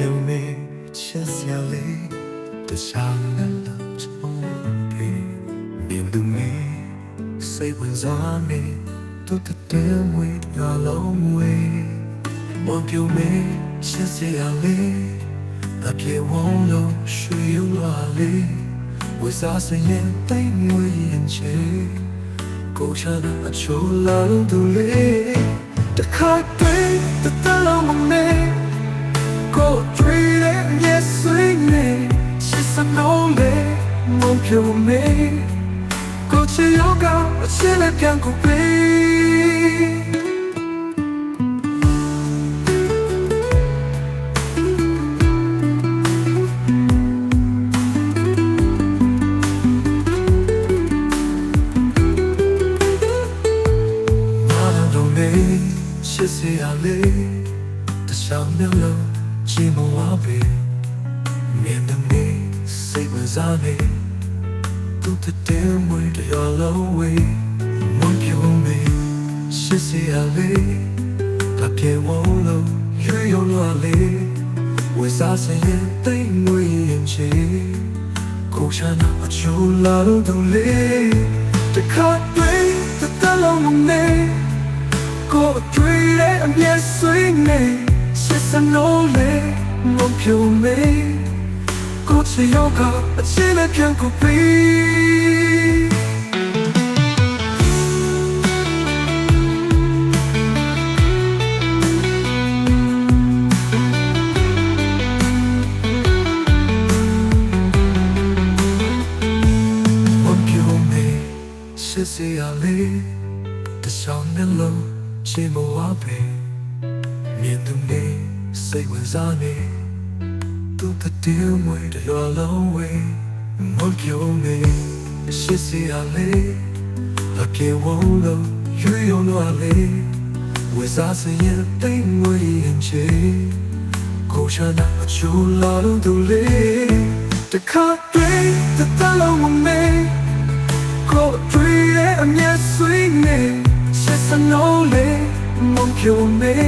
ပြုံးနေချစ်စရာလေးတခြားနဲ့တော့ချုံပြီးမြင်သူမေစိတ်ဝင်စားနေတူတတဲ့ဝေးရလုံးဝေးမပြုံးနေချစ်စရာလေးအပြေဝုံလို့ရွှေရွာလေးဝေစားစရင်တိမ်ဝေးရင်ချေကိုချနာအချိုလာလို့သူလေးတခါတည်းတတလုံးမနေ 有美鼓起腰杆舞起来片鼓臂 mama don't be shy lie 她想要用寂寞画笔念着你岁 သူတတဲ့မွေတရလုံးဝေးမွန်ပြုံးမေရှစ်စီအလေးကပြေဝလုံးရွှေရုံလွာလေးဝေစားစရင်တိမ်မွေရင်ချေကိုချနာအချိုလာလို့တူလေးတခါတွေ့တတလုံးမနေကိုတွေ့တဲ့အမျက်ဆွေးနေစစ်စနိုးလေမဖြူမေကိုချီယောကအချင်းနဲ့ပြန် 鼓起勇气来看鼓励 one pyramid 的小楼寂寞瓦背面对面谁问在你。 သူတည်မွေတရလုံးဝေးမပြိုမေစစ်စီရလေးအပြေဝုံလုံးရွေရုံတော့လေးဝေစားစရင်တိမ်မွေရင်ချေကိုချနာအချိုလာလို့သူလေးတခါတွေ့တတလုံးမမေကိုတွေ့တဲ့အမျက်ဆွေးနေဆက်စနိုးလေမုံဖြူနေကိုချီ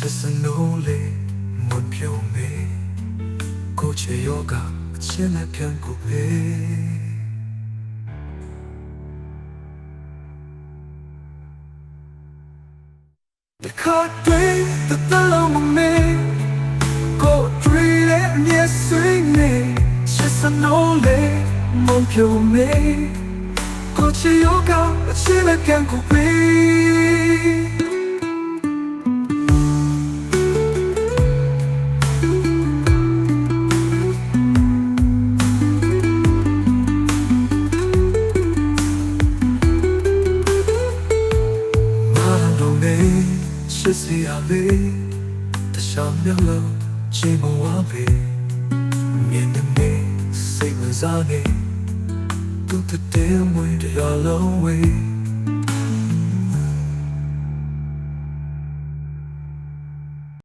ချက်စနိုးလေးမပြုံးမေကိုချေယောကအချင်းနဲ့ပြန်ကိုပဲဒီခါတွေ့ the fellow my me ကိုတွေ့တဲ့ရေဆွေးနေချက်စနိုးလေးမပြုံးမေကိုချီယောကအချင်းနဲ့ပြန်ကိုပေး ရှစ်စီအလေးတခြားမျိုးလုံးချိန်မဝပေမြင်တဲ့စိတ်ဝင်စားနေသူတတဲ့မွေတရလုံးဝေး